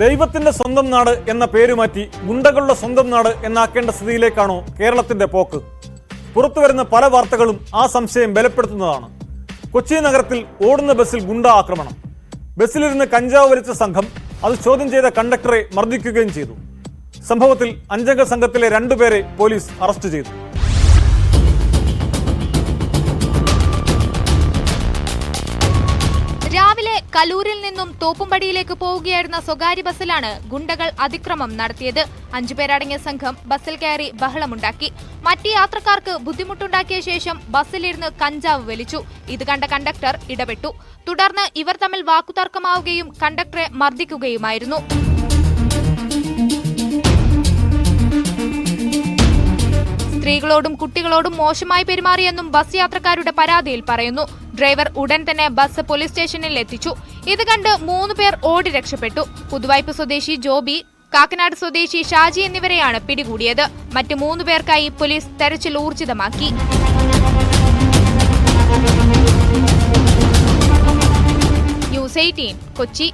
ദൈവത്തിന്റെ സ്വന്തം നാട് എന്ന പേര് മാറ്റി ഗുണ്ടകളുടെ സ്വന്തം നാട് എന്നാക്കേണ്ട സ്ഥിതിയിലേക്കാണോ കേരളത്തിന്റെ പോക്ക്? പുറത്തു വരുന്ന പല വാർത്തകളും ആ സംശയം ബലപ്പെടുത്തുന്നതാണ്. കൊച്ചി നഗരത്തിൽ ഓടുന്ന ബസ്സിൽ ഗുണ്ട ആക്രമണം. ബസ്സിലിരുന്ന് കഞ്ചാവ് വലിച്ച സംഘം അത് ചോദ്യം ചെയ്ത കണ്ടക്ടറെ മർദ്ദിക്കുകയും ചെയ്തു. സംഭവത്തിൽ അഞ്ചംഗ സംഘത്തിലെ രണ്ടുപേരെ പോലീസ് അറസ്റ്റ് ചെയ്തു. കലൂരിൽ നിന്നും തോപ്പുംപടിയിലേക്ക് പോവുകയായിരുന്ന സ്വകാര്യ ബസ്സിലാണ് ഗുണ്ടകൾ അതിക്രമം നടത്തിയത്. അഞ്ചുപേരടങ്ങിയ സംഘം ബസ്സിൽ കയറി ബഹളമുണ്ടാക്കി. മറ്റ് യാത്രക്കാർക്ക് ബുദ്ധിമുട്ടുണ്ടാക്കിയ ശേഷം ബസ്സിലിരുന്ന് കഞ്ചാവ് വലിച്ചു. ഇത് കണ്ട കണ്ടക്ടർ ഇടപെട്ടു. തുടർന്ന് ഇവർ തമ്മിൽ വാക്കുതർക്കമാവുകയും കണ്ടക്ടറെ മർദ്ദിക്കുകയുമായിരുന്നു. സ്ത്രീകളോടും കുട്ടികളോടും മോശമായി പെരുമാറിയെന്നും ബസ് യാത്രക്കാരുടെ പരാതിയിൽ പറയുന്നു. ഡ്രൈവർ ഉടൻ തന്നെ ബസ് പോലീസ് സ്റ്റേഷനിൽ എത്തിച്ചു. ഇത് കണ്ട് മൂന്ന് പേർ ഓടി രക്ഷപ്പെട്ടു. പുതുവായ്പ സ്വദേശി ജോബി കാക്കനാട് സ്വദേശി ഷാജി എന്നിവരെയാണ് പിടികൂടിയത്. മറ്റു മൂന്ന് പേർക്കായി പോലീസ് തെരച്ചിൽ ഊർജിതമാക്കി. ന്യൂസ് കൊച്ചി.